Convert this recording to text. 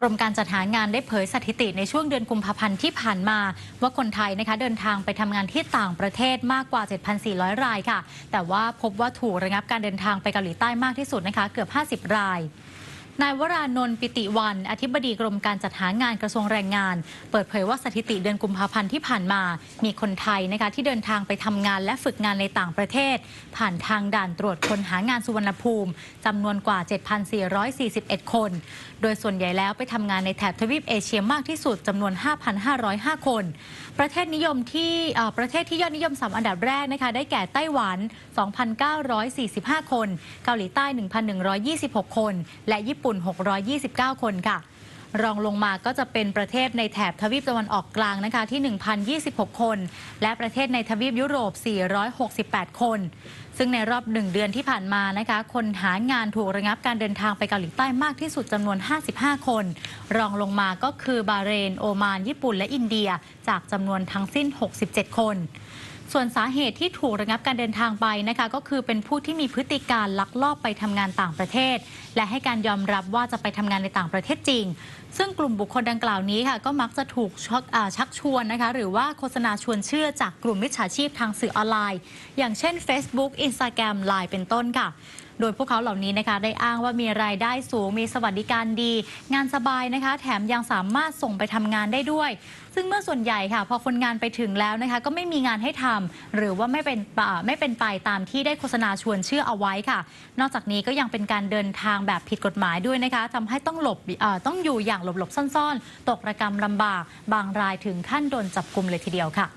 กรมการจัดหางานได้เผยสถิติในช่วงเดือนกุมภาพันธ์ที่ผ่านมา ว่าคนไทยนะคะเดินทางไปทำงานที่ต่างประเทศมากกว่า 7,400 รายค่ะ แต่ว่าพบว่าถูกระงับการเดินทางไปเกาหลีใต้มากที่สุดนะคะเกือบ 50 ราย นายวรานนท์ปิติวัน อธิบดีกรมการจัดหางานกระทรวงแรงงาน เปิดเผยว่าสถิติเดือนกุมภาพันธ์ที่ผ่านมา มีคนไทยนะคะที่เดินทางไปทำงานและฝึกงานในต่างประเทศ ผ่านทางด่านตรวจคนหางานสุวรรณภูมิจำนวนกว่า 7,441 คน โดยส่วนใหญ่แล้วไปทำงานในแถบทวีปเอเชียมากที่สุดจำนวน 5,505 คน ประเทศนิยมที่ประเทศที่ยอดนิยมสามอันดับแรกนะคะได้แก่ไต้หวัน 2,945 คน เกาหลีใต้ 1,126 คน และญี่ปุ่น629 คนค่ะ รองลงมาก็จะเป็นประเทศในแถบทวีปตะวันออกกลางนะคะที่ 1,026 คน และประเทศในทวีปยุโรป 468 คน ซึ่งในรอบหนึ่งเดือนที่ผ่านมานะคะ คนหางานถูกระงับการเดินทางไปเกาหลีใต้มากที่สุดจำนวน 55 คน รองลงมาก็คือบาเรน โอมาน ญี่ปุ่น และอินเดีย จากจำนวนทั้งสิ้น 67 คน ส่วนสาเหตุที่ถูกระงับการเดินทางไปนะคะก็คือเป็นผู้ที่มีพฤติการลักลอบไปทำงานต่างประเทศ และให้การยอมรับว่าจะไปทำงานในต่างประเทศจริง ซึ่งกลุ่มบุคคลดังกล่าวนี้ค่ะก็มักจะถูกชักชักชวนนะคะหรือว่าโฆษณาชวนเชื่อจากกลุ่มมิจฉาชีพทางสื่อออนไลน์ อย่างเช่น Facebook Instagram Line เป็นต้นค่ะ โดยพวกเขาเหล่านี้นะคะได้อ้างว่ามีรายได้สูงมีสวัสดิการดี งานสบายนะคะ แถมยังสามารถส่งไปทำงานได้ด้วย ซึ่งเมื่อส่วนใหญ่ค่ะ พอคนงานไปถึงแล้วนะคะ ก็ไม่มีงานให้ทำหรือว่าไม่เป็นป่าไม่เป็นไปตามที่ได้โฆษณาชวนเชื่อเอาไว้ค่ะ นอกจากนี้ก็ยังเป็นการเดินทางแบบผิดกฎหมายด้วยนะคะทำให้ต้องหลบเอ่อต้องอยู่อย่างหลบๆซ่อนๆ ตกระกรรมลำบาก บางรายถึงขั้นโดนจับกลุ่มเลยทีเดียวค่ะ